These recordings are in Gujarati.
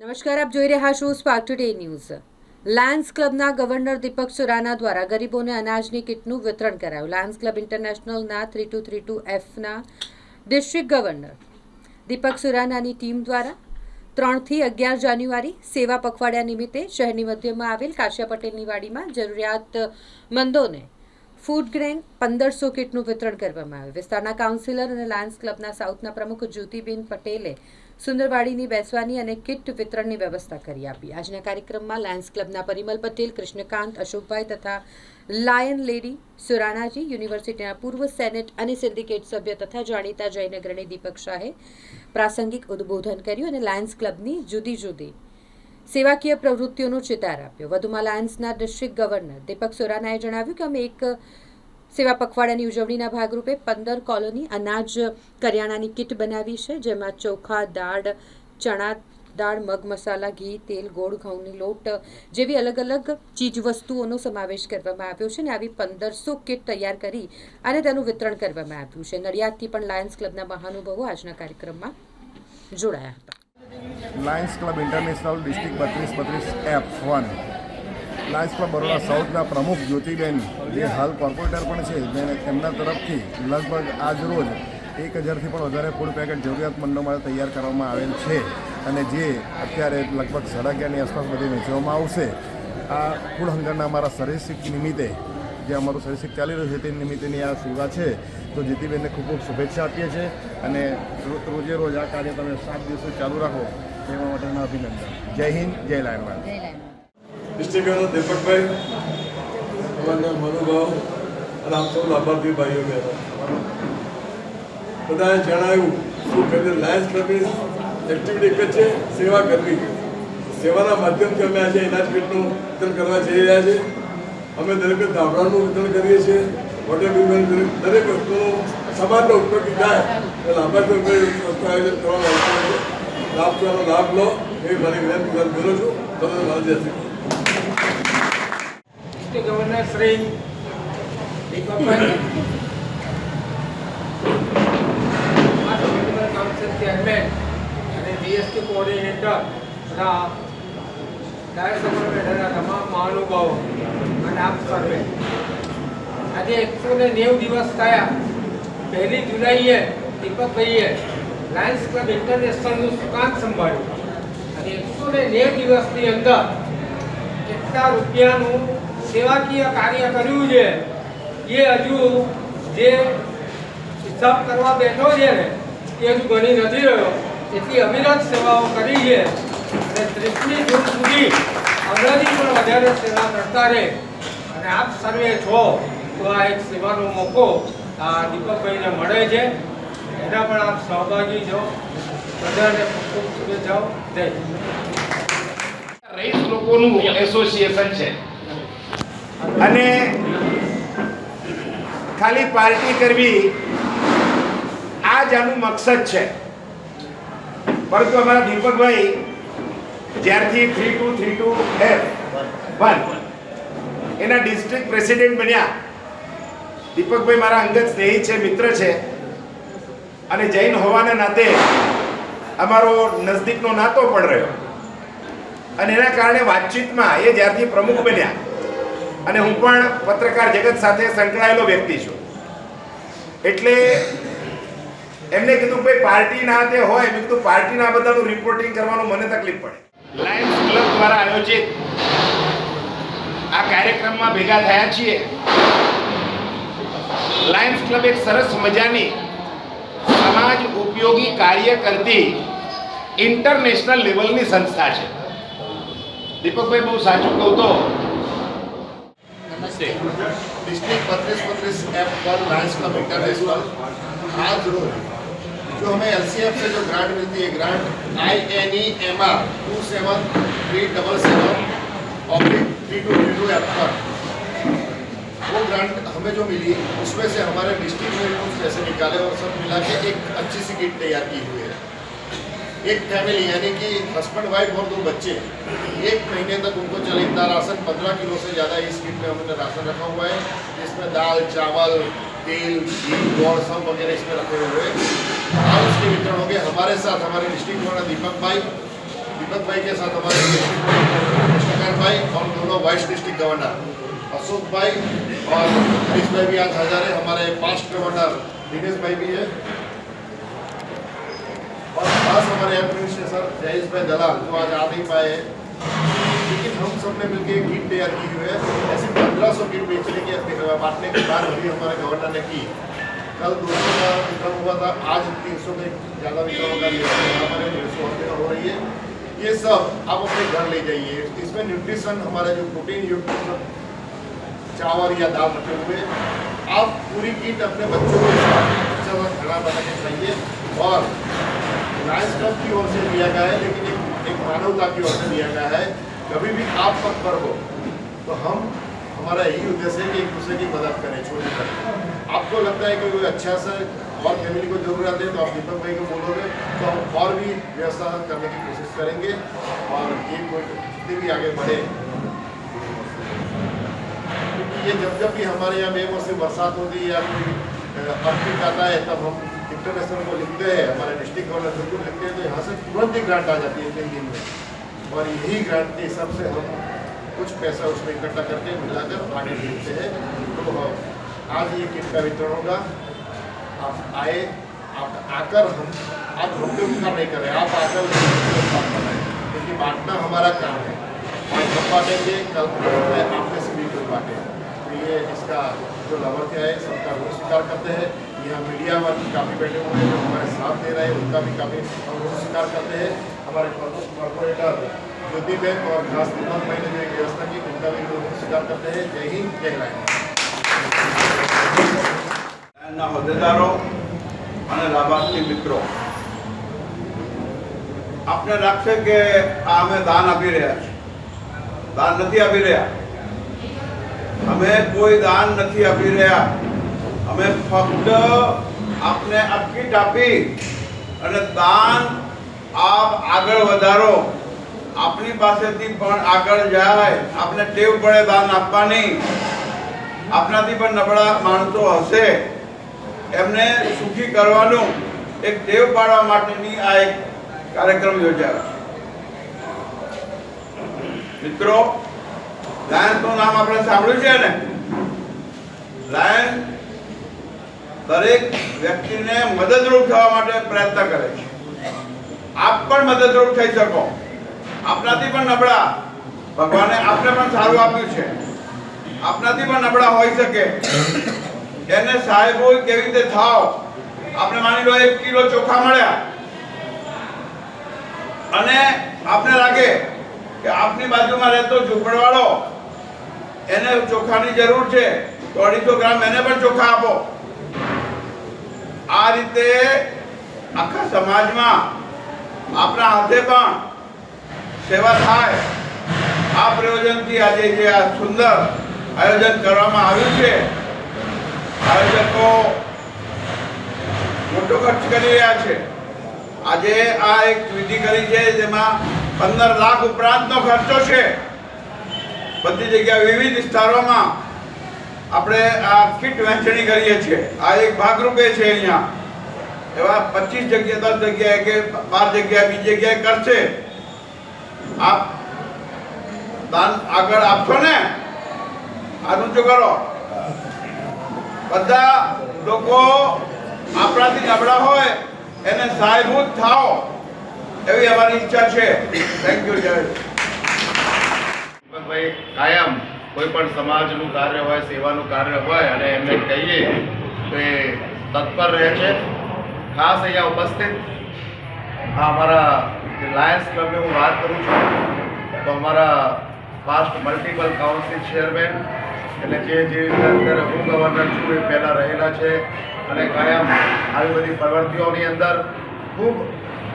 નમસ્કાર, આપ જોઈ રહ્યા છો સ્પાર્ક ટુડે ન્યૂઝ લાયન્સ ક્લબના ગવર્નર દીપક સુરાના દ્વારા ગરીબોને અનાજની કીટનું વિતરણ કરાયું. લાયન્સ ક્લબ ઇન્ટરનેશનલના થ્રી ટુ થ્રી ટુ એફના ડિસ્ટ્રિક્ટ ગવર્નર દીપક સુરાનાની ટીમ દ્વારા ત્રણથી અગિયાર જાન્યુઆરી સેવા પખવાડિયા નિમિત્તે શહેરની મધ્યમાં આવેલ કાશિયા પટેલની વાડીમાં જરૂરિયાતમંદોને ફૂડ ગ્રેન પંદરસો કીટનું વિતરણ કરવામાં આવ્યું. વિસ્તારના કાઉન્સિલર અને લાયન્સ ક્લબના સાઉથના પ્રમુખ જ્યોતિબેન પટેલે સુંદરવાડીની બેસવાની અને કિટ વિતરણની વ્યવસ્થા કરી આપી. આજના કાર્યક્રમમાં લાયન્સ ક્લબના પરિમલ પટેલ, કૃષ્ણકાંત, અશોકભાઈ તથા લાયન લેડી સુરાણાજી, યુનિવર્સિટીના પૂર્વ સેનેટ અને સિન્ડિકેટ સભ્ય તથા જાણીતા જૈન અગ્રણી દીપક શાહે પ્રાસંગિક ઉદ્બોધન કર્યું અને લાયન્સ ક્લબની જુદી જુદી સેવાકીય પ્રવૃત્તિઓનો ચિતાર આપ્યો. વધુમાં લાયન્સના ડિસ્ટ્રિક્ટ ગવર્નર દીપક સોરાનાએ જણાવ્યું કે અમે એક સેવા પખવાડાની ઉજવણીના ભાગરૂપે પંદર કોલોની અનાજ કરિયાણાની કિટ બનાવી છે, જેમાં ચોખા, દાળ, ચણા, દાળ, મગ, મસાલા, ઘી, તેલ, ગોળ, ઘઉંની લોટ જેવી અલગ અલગ ચીજ વસ્તુઓનો સમાવેશ કરવામાં આવ્યો છે અને આવી પંદરસો કિટ તૈયાર કરી અને તેનું વિતરણ કરવામાં આવ્યું છે. નડિયાદથી પણ લાયન્સ ક્લબના મહાનુભાવો આજના કાર્યક્રમમાં જોડાયા હતા. લાયન્સ ક્લબ ઇન્ટરનેશનલ ડિસ્ટ્રિક્ટ બત્રીસ બત્રીસ એફ વન ક્લબ બરોડા સાઉથના પ્રમુખ જ્યોતિબેન, જે હાલ કોર્પોરેટર પણ છે, જેને તેમના તરફથી લગભગ આજ રોજ એક હજારથી પણ વધારે ફૂડ પેકેટ જરૂરિયાતમંદો માટે તૈયાર કરવામાં આવેલ છે. અને જે અત્યારે લગભગ સાડા અગિયારની આસપાસ બધી વેચવામાં આવશે. આ ફૂડ હંગરના અમારા સર્વિસિક નિમિત્તે, જે અમારું સર્વિસિક ચાલી રહ્યું છે તે નિમિત્તેની આ સેવા છે. તો જીતીબેનને ખૂબ ખૂબ શુભેચ્છા આપીએ છીએ અને રોજે રોજ આ કાર્ય તમે સાત દિવસો ચાલુ રાખો તેવા માટેના અભિનંદન. જય હિન્દ, જય લાયનવાડ ડિસ્ટ્રિક્ટ દીપકભાઈ, અમારા મનુભાવ અને આમ સૌ લાભાર્થી ભાઈઓ બહેનો. બધાએ જણાવ્યું શું કરી લાયન્સ ક્લબની એક્ટિવિટી એક છે, સેવા કરવી? સેવાના માધ્યમથી અમે આજે ઇનાજ કીટનું વિતરણ કરવા જઈ રહ્યા છીએ. અમે દરેક ધાબળાનું વિતરણ કરીએ છીએ. બિલ દરેક વસ્તુનું સમાજનો ઉપયોગી થાય એ લાભાર્થીઓ આયોજન કરવામાં આવતું લાભ લાભ લો એવી મારી વિનંતી કરું છું. તમે મારી જશે ગવર્નર શ્રી કાઉન્સિલ ચેરમેન અને જીએસટી કોઓર્ડિનેટર તથા ધારાસભ્ય બેઠેલા તમામ મહાનુભાવો અને આપ સર્વે. આજે એકસો ને નેવું દિવસ થયા. પહેલી જુલાઈએ દીપકભાઈએ લાયન્સ ક્લબ ઇન્ટરનેશનલનું સુકાન સંભાળ્યું. અને એકસો ને નેવ દિવસની અંદર કેટલા રૂપિયાનું સેવાકીય કાર્ય કર્યું છે, એ હજુ જે હિસાબ કરવા બેઠો છે ને, એ હજુ ગણી નથી રહ્યો. એટલી અવિરત સેવાઓ કરી છે. અને ત્રીસમી જૂન સુધી આગળની પણ વધારે સેવા કરતા રહે. અને આપ સર્વે છો તો આ એક સેવાનો મોકો આ દીપકભાઈને મળે છે. એના પણ આપ સહભાગી છો. બધાને ખૂબ શુભેચ્છાઓ. જય રહીશ લોકોનું એસોસિએશન છે. અને ખાલી પાર્ટી કરવી આ જ આનું મકસદ છે. પરંતુ અમારા દીપકભાઈ જ્યારથી three two three two F one એના ડિસ્ટ્રિક્ટ પ્રેસિડેન્ટ બન્યા. દીપકભાઈ મારા અંગત સ્નેહી છે, મિત્ર છે. અને જૈન હોવાના નાતે અમારો નજદીકનો નાતો પણ રહ્યો. અને એના કારણે વાતચીતમાં એ જ્યારથી પ્રમુખ બન્યા. અને હું પણ પત્રકાર જગત સાથે સંકળાયેલો વ્યક્તિ છું. એટલે એમને કીધું, ભાઈ, પાર્ટી ના તે હોય. મેં કીધું પાર્ટીના બધાનું રિપોર્ટિંગ કરવાનું મને તકલીફ પડે. લાયન્સ ક્લબ દ્વારા આયોજિત આ કાર્યક્રમમાં ભેગા થયા છીએ. લાયન્સ ક્લબ એક સરસ મજાની સમાજ ઉપયોગી કાર્ય કરતી ઇન્ટરનેશનલ લેવલની સંસ્થા છે. દીપકભાઈ, બહુ સાચું કહું તો डिस्ट्रिक्ट बत्तीस बत्तीस F one Lions Club international आज रोज जो हमें एल से जो ग्रांट मिलती है grant I N E M R two seven three double seven oblique three two three two F one वो ग्रांट हमें जो मिली, उसमें से हमारे डिस्ट्रिक्ट में कुछ पैसे निकाले और सब मिला के एक अच्छी सी किट तैयार की हुई है। एक फैमिली यानी कि हस्बैंड वाइफ और दो बच्चे। एक महीने तक उनको चले इतना राशन, पंद्रह किलो से ज़्यादा इस किट में हमने राशन रखा हुआ है, जिसमें दाल, चावल, तेल, घी, गोड़ सब वगैरह इसमें रखे हुए हैं। आज उसके वितरण हो गए हमारे साथ, हमारे डिस्ट्रिक्ट वाला दीपक भाई। दीपक भाई के साथ हमारे कृष्णकांत भाई और दोनों वाइस डिस्ट्रिक्ट गवर्नर अशोक भाई और हरीश भाई भी आज हाजिर है। हमारे पास्ट गवर्नर दिनेश भाई भी है। और खास हमारे एडमिनिस्ट्रेटर जयेश भाई दलाल, जो आज आ नहीं पाए। लेकिन हम सबने मिलकर एक किट तैयार की हुई है। ऐसे पंद्रह सौ किट बेचने की बांटने की बात अभी हमारे गवर्नर ने की। कल दो सौ का वितरण हुआ था, आज तीन सौ में ज़्यादा वितरण का हमारे डेढ़ सौ हो रही है। ये सब आप अपने घर ले जाइए। इसमें न्यूट्रिशन हमारे जो प्रोटीन युक्त चावल या दाल रखे हुए, आप पूरी किट अपने बच्चों को अच्छा बना के खाइए। और लायंस क्लब की ओर से दिया गया है, लेकिन एक एक मानवता की ओर से दिया गया है। कभी भी आप पर पर हो तो हम, हमारा यही उद्देश्य है कि एक दूसरे की मदद करें छोटी कर। आपको लगता है कि कोई अच्छा सा और फैमिली को ज़रूरत है तो आप दीपक भाई को बोलोगे तो हम और भी व्यवस्था करने की कोशिश करेंगे, और ये कोई जितने भी आगे बढ़े। क्योंकि ये जब जब भी हमारे यहाँ बेमौसम बरसात होती है या कोई अर्थिक आता है, तब हम इंटरनेशनल को लिखते हैं, हमारे डिस्ट्रिक्ट गवर्नर बिल्कुल लिखते हैं तो यहाँ से तुरंत ही ग्रांट आ जाती है तीन दिन में। और यही ग्रांट के हिसाब से हम कुछ पैसा उसमें इकट्ठा करके मिलाकर आगे भेजते हैं। तो आज ये किट का वितरण होगा। आप आए, आप आकर हम आप पे उपकार नहीं करें, आप आकर क्योंकि बांटना हमारा काम है। आज हम बांटेंगे, कल आप से भी कोई बांटे तो ये इसका जो लाभार्थी है, सबका स्वीकार करते हैं। यहाँ मीडिया वाले काफ़ी बैठे हुए हैं जो हमारे साथ दे रहे हैं उनका भी काफ़ी हम वो स्वीकार करते हैं हमारे कॉर्पोरेटर ज्योति बैंक और खास दीपक भाई ने जो एक व्यवस्था की उनका भी लोग स्वीकार करते हैं जय हिंद जय लाइन ના હોદ્દેદારો અને લાભાર્થી મિત્રો આપને લાગશે કે આ અમે દાન આપી રહ્યા છીએ દાન નથી આપી રહ્યા અમે કોઈ દાન નથી આપી રહ્યા અમે ફક્ત આપને આ આપી અને દાન આપ આગળ વધારો. આપની પાસેથી પણ આગળ જાય. આપને ટેવ પડે દાન આપવાની. આપનાથી પણ નબળા માણસો હશે. એમને સુખી કરવાનું એક ટેવ પાડવા માટેની આ એક કાર્યક્રમ યોજાયો મિત્રો, લાયન્સનું નામ આપણે સાંભળ્યું છે ને? લાયન દરેક વ્યક્તિને મદદરૂપ થવા માટે પ્રયત્ન કરે છે. આપ પણ મદદરૂપ થઈ શકો. આપનાથી પણ નબળા. ભગવાને આપને પણ સારું આપ્યું છે. આપનાથી પણ નબળા હોઈ શકે. એને સાહેબ હોય કેવી રીતે થાવ? આપણે માની લો એક કિલો ચોખા મળ્યા. અને આપને લાગે કે આપની બાજુમાં રહેતો ઝૂંપડવાળો, એને ચોખાની જરૂર છે. તો અઢીસો ગ્રામ એને પણ ચોખા આપો. આ રીતે આખા સમાજમાં આપણા હાથે પણ સેવા થાય. આ પ્રયોજનથી આજે જે આ સુંદર આયોજન કરવામાં આવ્યું છે, આયોજકો મોટો ખર્ચ કરી રહ્યા છે. આજે આ એક વિધિ કરી છે, જેમાં પંદર લાખ ઉપરાંતનો ખર્ચો છે. બધી જગ્યા વિવિધ વિસ્તારોમાં આપણે આ કીટ વહેંચણી કરીએ છીએ. આ એક ભાગરૂપે છે અહીંયા. એવા પચીસ જગ્યા, દસ જગ્યાએ કે બાર જગ્યાએ, બીજી જગ્યાએ કરશે. આપ દાન આગળ આપશો ને? આનું ઊંચો કરો? બધા લોકો આપણાથી નબળા હોય, એને સહાયભૂત થાઓ. એવી અમારી ઈચ્છા છે. થેન્ક યુ જય ભાઈ કાયમ કોઈ પણ સમાજનું કાર્ય હોય, સેવાનું કાર્ય હોય અને એમને કહીએ તો એ તત્પર રહે છે. ખાસ અહીંયા ઉપસ્થિત આ અમારા લાયન્સ ક્લબની હું વાત કરું છું, તો અમારા પાસ્ટ મલ્ટિપલ કાઉન્સિલ ચેરમેન એટલે જે જે અંદર હું ગવર્નર છું, એ પહેલાં રહેલા છે અને કાયમ આવી બધી પ્રવૃત્તિઓની અંદર ખૂબ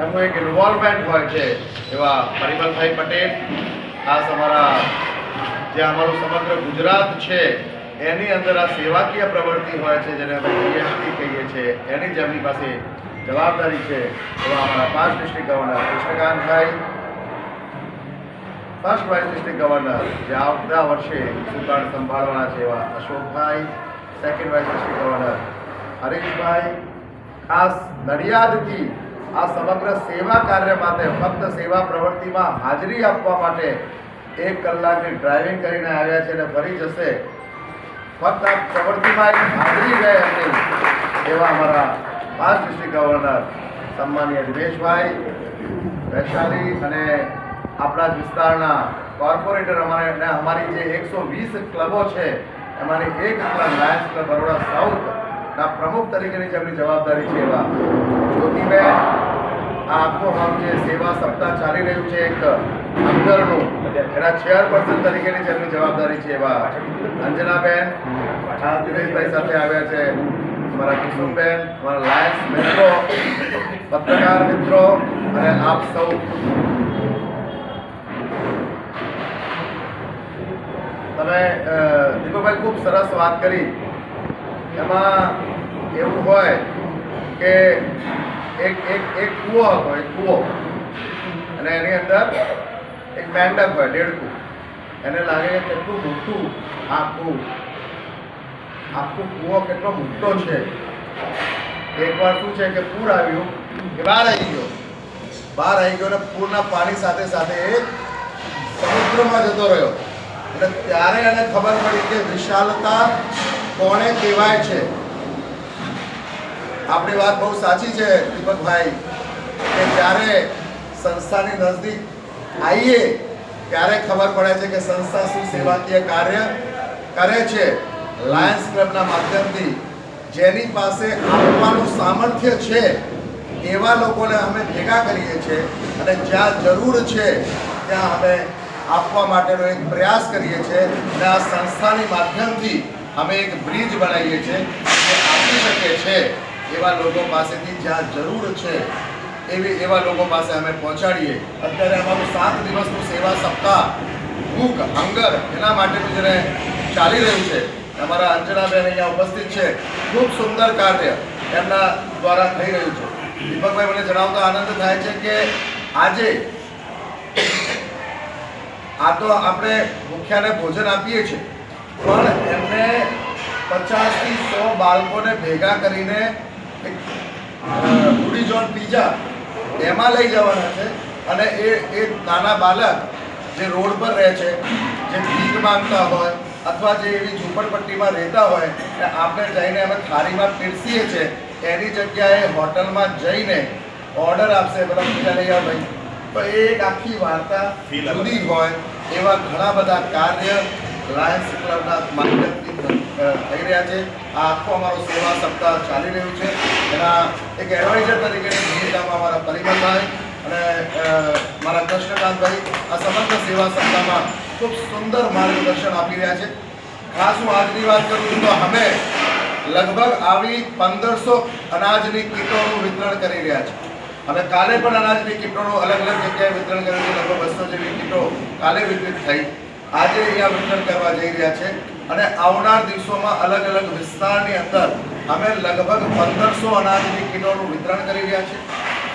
એમનું એક ઇન્વોલ્વમેન્ટ હોય છે એવા પરિમલભાઈ પટેલ, ખાસ અમારા જે અમારું સમગ્ર ગુજરાત છે, એની અંદર આ સેવાકીય પ્રવૃત્તિ હોય છે, જેને અમે કહીએ છીએ, એની જ પાસે જવાબદારી છે, એવા અમારા પાંચ district governor Krishnakantbhai first vice district governor જે આવતા વર્ષે સુકાળ સંભાળવાના છે, એવા Ashokbhai second vice district governor Harishbhai, ખાસ નડિયાદથી આ સમગ્ર સેવા કાર્ય માટે ફક્ત સેવા પ્રવૃત્તિમાં હાજરી આપવા માટે એક કલાકની ડ્રાઇવિંગ કરીને આવ્યા છે અને ફરી જશે. ફક્ત આ પ્રવૃત્તિમાં હાજરી રહે એમની એવા અમારા પાંચ ડિસ્ટ્રિક્ટ ગવર્નર સન્માનીય દિનેશભાઈ, વૈશાલી અને આપણા જ વિસ્તારના કોર્પોરેટર અમારે અને અમારી જે એકસો વીસ ક્લબો છે, એમાંની એક આપણા લાયન્સ ક્લબ બરોડા સાઉથના પ્રમુખ તરીકેની જેમની જવાબદારી છે એવા. જ્યોતિબેન, આ આખો આમ જે સેવા સપ્તાહ ચાલી રહ્યું છે, એક અંદરનું. એના ચેર પર્સન તરીકેની જેમની જવાબદારી છે એવા અંજનાબેન દિનેશભાઈ સાથે આવ્યા છે. અમારા કુસુમબેન અમારા લાયન્સ મિત્રો, પત્રકાર મિત્રો, અને આપ સૌ. તમે દીપકભાઈ ખૂબ સરસ વાત કરી. એમાં એવું હોય કે એક એક એક કૂવો હતો, એક કૂવો. અને એની અંદર એક મેંડક હોય દેડકું એને લાગે કે કેટલું મોટું આખું આખું કૂવો કેટલો મોટો છે. એકવાર શું છે કે પૂર આવ્યું કે બહાર આવી ગયો. બહાર આવી ગયો અને પૂરના પાણી સાથે સાથે સમુદ્રમાં જતો રહ્યો. એટલે ત્યારે એને ખબર પડી કે વિશાલતા કોને કહેવાય છે? આપણી વાત બહુ સાચી છે, દીપકભાઈ, કે જ્યારે સંસ્થાની નજદીક આવીએ ત્યારે ખબર પડે છે કે સંસ્થા શું સેવાકીય કાર્ય કરે છે. લાયન્સ ક્લબના માધ્યમથી જેની પાસે આપવાનું સામર્થ્ય છે, એવા લોકોને અમે ભેગા કરીએ છીએ અને જ્યાં જરૂર છે, ત્યાં અમે આપવા માટેનો એક પ્રયાસ કરીએ છીએ અને આ સંસ્થાની માધ્યમથી અમે એક બ્રિજ બનાવીએ છીએ જે આપી શકે છે એવા લોકો પાસેથી જ્યાં જરૂર છે એવી, એવા લોકો પાસે અમે પહોંચાડીએ. અત્યારે અમારું સાત દિવસનું સેવા સપ્તાહ, ભૂખ હંગર એના માટેનું જેને ચાલી રહ્યું છે, અમારા અંજનાબેન અહીંયા ઉપસ્થિત છે. ખૂબ સુંદર કાર્ય એમના દ્વારા થઈ રહ્યું છે. દીપકભાઈ મને જણાવતા આનંદ થાય છે કે આજે આ તો આપણે મુખ્યાને ભોજન આપીએ છીએ, પણ એમને પચાસથી સો બાળકોને ભેગા કરીને એક ફૂડી જોન પીઝા એમાં લઈ જવાના છે. અને એ એ નાના બાળક જે રોડ પર રહે છે જે ભીખ માંગતા હોય અથવા જે એવી ઝૂંપડપટ્ટીમાં રહેતા હોય ને આપણે જઈને અમે થાળીમાં પીરસીએ છીએ એની જગ્યાએ હોટલમાં જઈને ઓર્ડર આપશે. બધા પીઝા લઈ ભાઈ તો એ એક આખી વાર્તા જુદી હોય એવા ઘણા બધા કાર્ય લાયન્સ ક્લબના માધ્યમથી થઈ રહ્યા છે. આ આખો અમારો સેવા સપ્તાહ ચાલી રહ્યું છે. એના એક એડવાઇઝર તરીકેની ભૂમિકામાં અમારા પરિમલભાઈ અને મારા કૃષ્ણકાંતભાઈ આ સમગ્ર સેવા સપ્તાહમાં ખૂબ સુંદર માર્ગદર્શન આપી રહ્યા છે. ખાસ હું આજની વાત કરું તો અમે લગભગ આવી પંદરસો અનાજની કીટોનું વિતરણ કરી રહ્યા છે અને કાલે પણ અનાજની કીટોનું અલગ અલગ જગ્યાએ વિતરણ કર્યું છે. લગભગ બસો જેવી કીટો કાલે વિતરિત થઈ. આજે અહીંયા વિતરણ કરવા જઈ રહ્યા છે. અને આવનાર દિવસોમાં અલગ અલગ વિસ્તારની અંદર અમે લગભગ પંદરસો અનાજની કીટોનું વિતરણ કરી રહ્યા છીએ.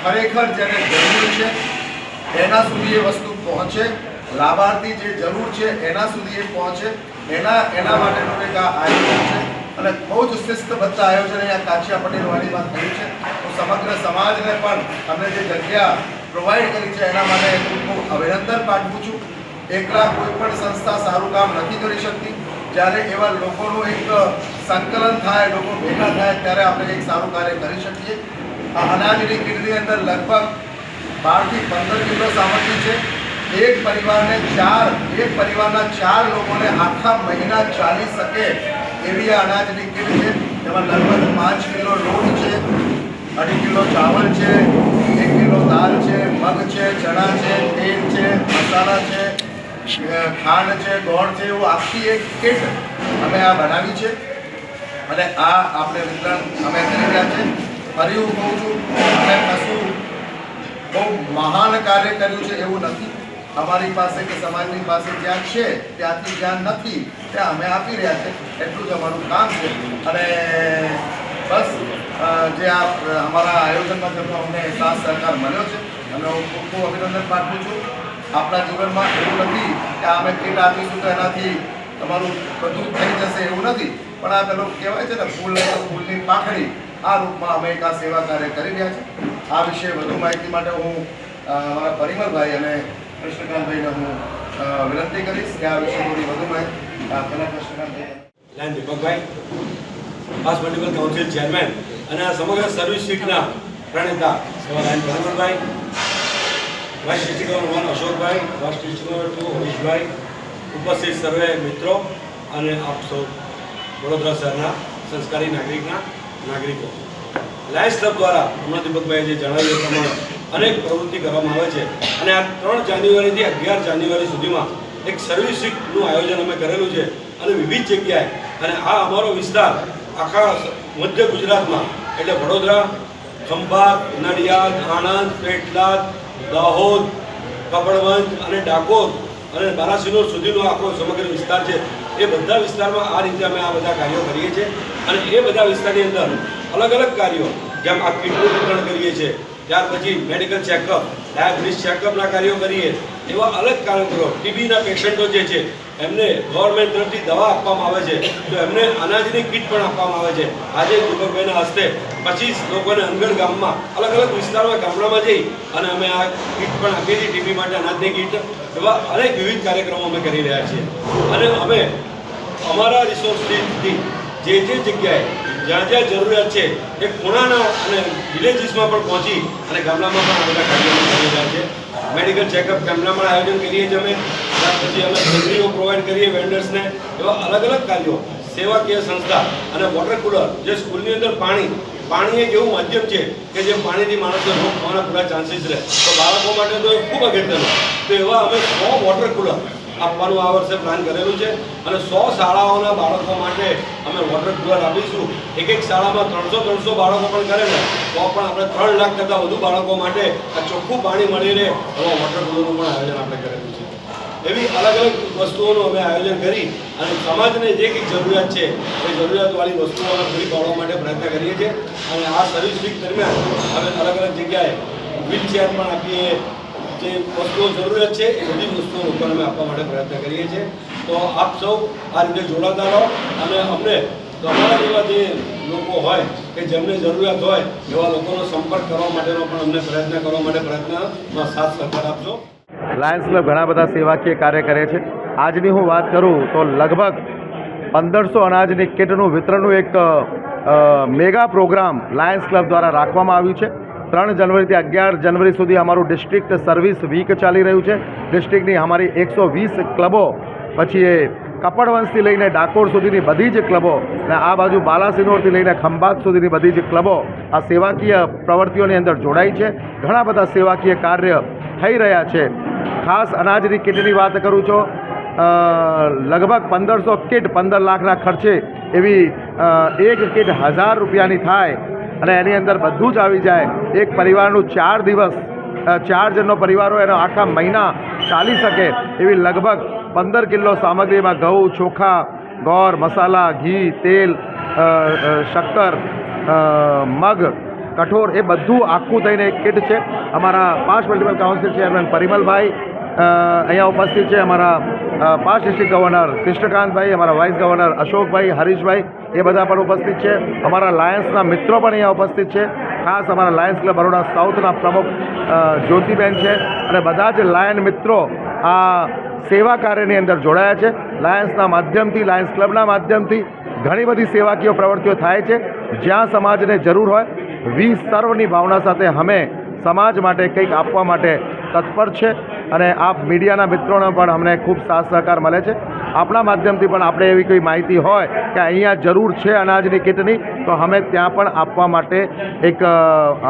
ખરેખર જેને જરૂર છે, એના સુધી એ વસ્તુ પહોંચે. લાભાર્થી જે જરૂર છે, એના સુધી એ પહોંચે. એના એના માટેનું એક આ આયોજન છે. અને બહુ જ શિસ્તબદ્ધ આયોજન અહીંયા કાછિયા પટેલ વાડીમાં થયું છે. હું સમગ્ર સમાજને પણ અમને જે જગ્યા પ્રોવાઈડ કરી છે, એના માટે હું અભિનંદન પાઠવું છું. એકલા કોઈ પણ સંસ્થા સારું કામ નથી કરી શકતી. જ્યારે એવા લોકોનું એક સંકલન થાય, લોકો ભેગા થાય, ત્યારે આપણે એક સારું કાર્ય કરી શકીએ. આ અનાજની કીટની અંદર લગભગ બારથી પંદર કિલો સામગ્રી છે. એક પરિવારને ચાર, એક પરિવારના ચાર લોકોને આખા મહિના ચાલી શકે એવી આ અનાજની કીટ છે. એમાં લગભગ પાંચ કિલો લોટ છે, અઢી કિલો ચાવલ છે, એક કિલો દાળ છે, મગ છે, ચણા છે, તેલ છે, મસાલા છે ખાંડ છે, ગોળ છે, એવું આખી એક કીટ અમે આ બનાવી છે. અને આ આપણે વિતરણ અમે કરી રહ્યા છે. ફરી હું કહું છું, અમે કશું બહુ મહાન કાર્ય કર્યું છે એવું નથી. અમારી પાસે કે સમાજની પાસે જ્યાં છે, ત્યાંથી જ્યાં નથી, ત્યાં અમે આપી રહ્યા છે. એટલું જ અમારું કામ છે. અને બસ જે આ અમારા આયોજનમાં જેમનો અમને સાથ સહકાર મળ્યો છે. અને હું ખૂબ ખૂબ અભિનંદન પાઠવું છું. આપણા જીવનમાં એવું નથી કે અમે કીટ આપીશું તો એનાથી તમારું બધું થઈ જશે એવું નથી. પણ આ પેલું કહેવાય છે ને ફૂલ તો ફૂલની પાખડી. આ રૂપમાં અમે એક આ સેવા કાર્ય કરી રહ્યા છે આ વિશે વધુ માહિતી માટે હું મારા પરિમલભાઈ અને કૃષ્ણકાંતભાઈને હું વિનંતી કરીશ કે આ વિશે થોડી વધુ માહિતી. પહેલા Krishnakantbhai. Deepakbhai past council chairman અને આ સમગ્ર સર્વિસ સીટના પ્રણેતા. એવા lion Parimalbhai vice district governor Ashokbhai vice district two Harishbhai. ઉપસ્થિત સર્વે મિત્રો અને આપ સૌ વડોદરા શહેરના સંસ્કારી નાગરિકના નાગરિકો. લાયન્સ ક્લબ દ્વારા હમણાં દીપકભાઈએ જે જણાવ્યું પ્રમાણે અનેક પ્રવૃત્તિ કરવામાં આવે છે. અને આ ત્રણ જાન્યુઆરીથી અગિયાર જાન્યુઆરી સુધીમાં એક સર્વિસ વીકનું આયોજન અમે કરેલું છે અને વિવિધ જગ્યાએ. અને આ અમારો વિસ્તાર આખા મધ્ય ગુજરાતમાં, એટલે વડોદરા, ખંભાત, નડિયાદ, આણંદ, પેટલાદ દાહોદ, કપડવંજ અને ડાકોર અને બારાસિનોર સુધીનો આખો સમગ્ર વિસ્તાર છે. એ બધા વિસ્તારમાં આ રીતે અમે આ બધા કાર્યો કરીએ છીએ અને એ બધા વિસ્તારની અંદર અલગ અલગ કાર્યો, જેમ આ કીટનું વિતરણ કરીએ છીએ. ત્યાર પછી મેડિકલ ચેકઅપ ડાયાબિટીસ ચેકઅપના કાર્યો કરીએ. એવા અલગ કાર્યક્રમો ટીબીના પેશન્ટો જે છે, એમને ગવર્મેન્ટ તરફથી દવા આપવામાં આવે છે, તો એમને અનાજની કીટ પણ આપવામાં આવે છે. આજે દીપકભાઈના હસ્તે પચીસ લોકોને અનગઢ ગામમાં, અલગ અલગ વિસ્તારમાં, ગામડામાં જઈ અને અમે આ કીટ પણ આપીએ છીએ ટીબી માટે અનાજની કીટ, એવા અનેક વિવિધ કાર્યક્રમો અમે કરી રહ્યા છીએ. અને અમે અમારા રિસોર્સથી જે જે જગ્યાએ જ્યાં જ્યાં જરૂરિયાત છે, એ ખૂણાના અને વિલેજીસમાં પણ પહોંચી અને ગામડામાં પણ બધા કાર્યો કરી રહ્યા છીએ. મેડિકલ ચેકઅપ ગામડામાં આયોજન કરીએ છીએ અમે. ત્યાર પછી અમે સર્જરીઓ પ્રોવાઈડ કરીએ વેન્ડર્સને એવા અલગ અલગ કાર્યો. સેવાકીય સંસ્થા અને વોટર કુલર જે સ્કૂલની અંદર પાણી પાણી એક એવું માધ્યમ છે કે જે પાણીથી માણસને રોગ થવાના પૂરા ચાન્સીસ રહે. તો બાળકો માટે તો એ ખૂબ અગત્યનું. તો એવા અમે સો વોટર કુલર આપવાનું આ વર્ષે પ્લાન કરેલું છે અને સો શાળાઓના બાળકો માટે અમે વોટર કુલર આપીશું. એક એક શાળામાં ત્રણસો ત્રણસો બાળકો પણ કરે ને તો પણ આપણે ત્રણ લાખ કરતાં વધુ બાળકો માટે આ ચોખ્ખું પાણી મળી રહે વોટર કુલરનું પણ આયોજન આપણે કરેલું છે. એવી અલગ અલગ વસ્તુઓનું અમે આયોજન કરી અને સમાજને જે કંઈક જરૂરિયાત છે, એ જરૂરિયાતવાળી વસ્તુઓ અમે પૂરી પાડવા માટે પ્રયત્ન કરીએ છીએ. અને આ સર્વિસ વીક દરમિયાન અમે અલગ અલગ જગ્યાએ વ્હીલચેર પણ આપીએ જે વસ્તુઓ જરૂરિયાત છે, એ બધી વસ્તુઓ લોકોને અમે આપવા માટે પ્રયત્ન કરીએ છીએ. તો આપ સૌ આ રીતે જોડાતા રહો. અને અમને તમારા જેવા જે લોકો હોય, કે જેમને જરૂરિયાત હોય, એવા લોકોનો સંપર્ક કરવા માટેનો પણ અમને પ્રયત્ન કરવા માટે પ્રયત્નમાં સાથ સહકાર આપજો. લાયન્સ ક્લબ ઘણા બધા સેવાકીય કાર્ય કરે છે. આજની હું વાત કરું તો લગભગ પંદરસો અનાજની કીટનું વિતરણનું એક મેગા પ્રોગ્રામ લાયન્સ ક્લબ દ્વારા રાખવામાં આવ્યું છે. ત્રણ જનવરીથી અગિયાર જનવરી સુધી અમારું ડિસ્ટ્રિક્ટ સર્વિસ વીક ચાલી રહ્યું છે. ડિસ્ટ્રિક્ટની અમારી એકસો વીસ ક્લબો પછી એ કપડવંશથી લઈને ડાકોર સુધીની બધી જ ક્લબો અને આ બાજુ બાલાસિનોરથી લઈને ખંભાત સુધીની બધી જ ક્લબો આ સેવાકીય પ્રવૃત્તિઓની અંદર જોડાઈ છે. ઘણા બધા સેવાકીય કાર્ય થઈ રહ્યા છે. ખાસ અનાજની કીટની વાત કરું છું. લગભગ પંદરસો કીટ, પંદર લાખના ખર્ચે એવી એક કીટ હજાર રૂપિયાની થાય અને એની અંદર બધું જ આવી જાય. એક પરિવારનું ચાર દિવસ ચાર જણનો પરિવાર હોય એનો આખા મહિના ચાલી શકે એવી લગભગ પંદર કિલો સામગ્રીમાં ઘઉં, ચોખા ગોળ મસાલા, ઘી, તેલ શક્કર મગ કઠોર એ બધું આખું થઈને એક કિટ છે. અમારા પાંચ મલ્ટિપલ કાઉન્સિલ ચેરમેન પરિમલભાઈ અહીંયા ઉપસ્થિત છે અમારા પાંચ ડિસ્ટ્રિક્ટ ગવર્નર કૃષ્ણકાંતભાઈ, અમારા વાઇસ ગવર્નર અશોકભાઈ, હરીશભાઈ એ બધા પણ ઉપસ્થિત છે. અમારા લાયન્સના મિત્રો પણ અહીંયા ઉપસ્થિત છે. ખાસ અમારા લાયન્સ ક્લબ બરોડા સાઉથના પ્રમુખ જ્યોતિબેન છે અને બધા જ લાયન મિત્રો આ સેવા કાર્યની અંદર જોડાયા છે. લાયન્સના માધ્યમથી લાયન્સ ક્લબના માધ્યમથી ઘણી બધી સેવાકીય પ્રવૃત્તિઓ થાય છે. જ્યાં સમાજને જરૂર હોય વી સર્વની ભાવના સાથે અમે સમાજ માટે કંઈક આપવા માટે તત્પર છે અને આપ મીડિયાના મિત્રોને પણ અમને ખૂબ સાથ સહકાર મળે છે. આપણા માધ્યમથી પણ આપણે એવી કોઈ માહિતી હોય કે અહીંયા જરૂર છે અનાજની કીટની તો અમે ત્યાં પણ આપવા માટે એક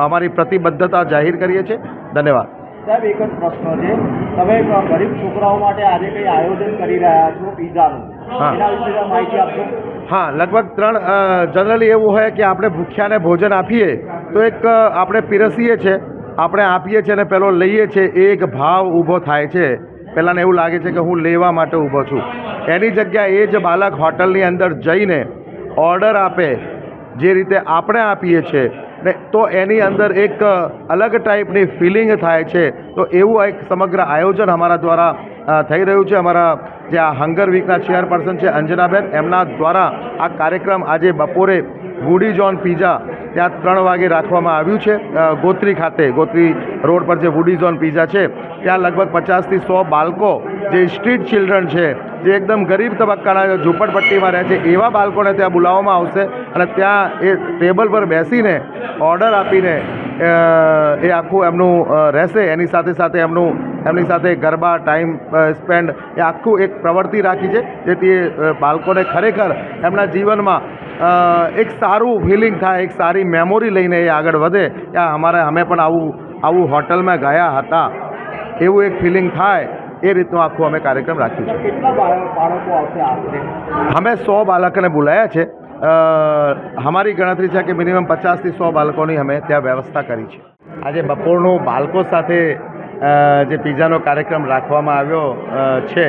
અમારી પ્રતિબદ્ધતા જાહેર કરીએ છીએ. ધન્યવાદ. સાહેબ એક જ પ્રશ્ન છે. તમે ગરીબ છોકરાઓ માટે આજે કંઈ આયોજન કરી રહ્યા છો પીઝાનું? હા. એના વિશે માહિતી આપશો હા લગભગ ત્રણ જનરલી એવું હોય કે આપણે ભૂખ્યાને ભોજન આપીએ તો એક આપણે પીરસીએ છીએ. આપણે આપીએ છીએ અને પેલો લઈએ છીએ, એક ભાવ ઊભો થાય છે. પહેલાંને એવું લાગે છે કે હું લેવા માટે ઊભો છું. એની જગ્યાએ એ જ બાળક હોટલની અંદર જઈને ઓર્ડર આપે, જે રીતે આપણે આપીએ છીએ. ને તો એની અંદર એક અલગ ટાઈપની ફિલિંગ થાય છે. તો એવું એક સમગ્ર આયોજન અમારા દ્વારા થઈ રહ્યું છે. અમારા જે આ હંગર વીકના ચેરપર્સન છે અંજનાબેન, એમના દ્વારા આ કાર્યક્રમ આજે બપોરે ગુડી જોન પીઝા ત્યાં ત્રણ વાગે રાખવામાં આવ્યું છે. ગોત્રી ખાતે ગોત્રી રોડ પર જે વુડી ઝોન પીઝા છે ત્યાં લગભગ પચાસથી સો બાળકો જે સ્ટ્રીટ ચિલ્ડ્રન છે જે એકદમ ગરીબ તબક્કાના ઝૂંપડપટ્ટીમાં રહે છે એવા બાળકોને ત્યાં બોલાવવામાં આવશે અને ત્યાં એ ટેબલ પર બેસીને ઓર્ડર આપીને એ આખું એમનું રહેશે. એની સાથે સાથે એમનું એમની સાથે ગરબા ટાઈમ સ્પેન્ડ એ આખું એક પ્રવૃત્તિ રાખી છે જેથી એ, બાળકોને ખરેખર એમના જીવનમાં એક સારું ફિલિંગ થાય એક સારી મેમોરી લઈને એ આગળ વધે. ત્યાં અમારે અમે પણ આવું આવું હોટલમાં ગયા હતા. એવું એક ફિલિંગ થાય. એ રીતનું આખું અમે કાર્યક્રમ રાખ્યું છે. અમે સો બાળકોને બોલાયા છે. અમારી ગણતરી છે કે મિનિમમ પચાસથી સો બાળકોની અમે ત્યાં વ્યવસ્થા કરી છે. આજે બપોરનું બાળકો સાથે જે પીઝાનો કાર્યક્રમ રાખવામાં આવ્યો છે.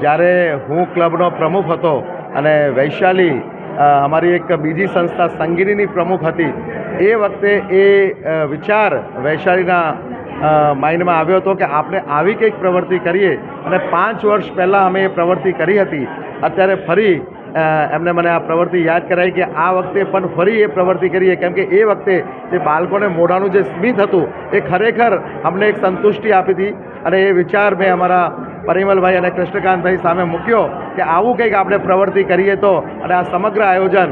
જ્યારે હું ક્લબનો પ્રમુખ હતો અને વૈશાલી અમારી એક બીજી સંસ્થા સંગીનીની પ્રમુખ હતી. એ વખતે એ વિચાર વૈશાલીના માઇન્ડમાં આવ્યો હતો કે આપણે આવી કંઈક પ્રવૃત્તિ કરીએ. અને પાંચ વર્ષ પહેલાં અમે એ પ્રવૃત્તિ કરી હતી. અત્યારે ફરી એમને મને આ પ્રવૃત્તિ યાદ કરાવી કે આ વખતે પણ ફરી એ પ્રવૃત્તિ કરીએ. કેમ કે એ વખતે જે બાળકોને મોઢાનું જે સ્મિત હતું, એ ખરેખર અમને એક સંતુષ્ટિ આપી હતી. અને એ વિચાર મેં અમારા પરિમલભાઈ અને કૃષ્ણકાંતભાઈ સામે મૂક્યો કે આવું કંઈક આપણે પ્રવૃત્તિ કરીએ તો અને આ સમગ્ર આયોજન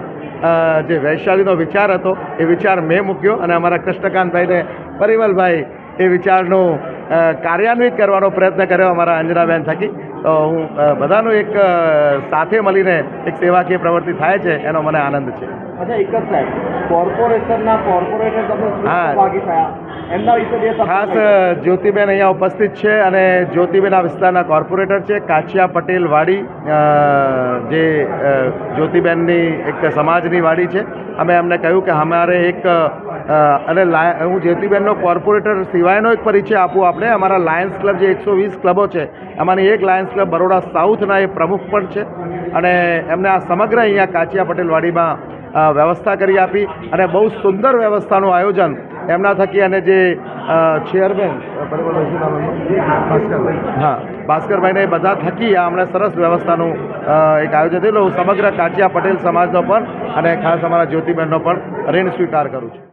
જે વૈશાલીનો વિચાર હતો એ વિચાર મેં મૂક્યો અને અમારા કૃષ્ણકાંતભાઈને પરિમલભાઈ એ વિચારનું કાર્યાન્વિત કરવાનો પ્રયત્ન કર્યો અમારા અંજનાબેન થકી. તો હું બધાનું એક સાથે મળીને એક સેવાકીય પ્રવૃત્તિ થાય છે એનો મને આનંદ છે. અચ્છા એક જ સાહેબ કોર્પોરેશનના કોર્પોરેટર તમે હા. એમના વિશે બે ખાસ જ્યોતિબેન અહીંયા ઉપસ્થિત છે અને જ્યોતિબેન આ વિસ્તારના કોર્પોરેટર છે કાછિયા પટેલ વાડી જે જ્યોતિબેનની એક સમાજની વાડી છે. અમે એમને કહ્યું કે અમારે એક અને હું જ્યોતિબેનનો કોર્પોરેટર સિવાયનો એક પરિચય આપું આપણે. અમારા લાયન્સ ક્લબ જે એકસો વીસ ક્લબો છે એમાંની એક લાયન્સ ક્લબ બરોડા સાઉથના એ પ્રમુખ પણ છે. અને એમને આ સમગ્ર અહીંયા કાચિયા પટેલવાડીમાં વ્યવસ્થા કરી આપી અને બહુ સુંદર વ્યવસ્થાનું આયોજન એમના થકી અને જે ચેરમેન હા. ભાસ્કરભાઈને બધા થકી આ હમણાં સરસ વ્યવસ્થાનું એક આયોજન થયેલું. હું સમગ્ર કાચિયા પટેલ સમાજનો પણ અને ખાસ અમારા જ્યોતિબહેનનો પણ ઋણ સ્વીકાર કરું છું.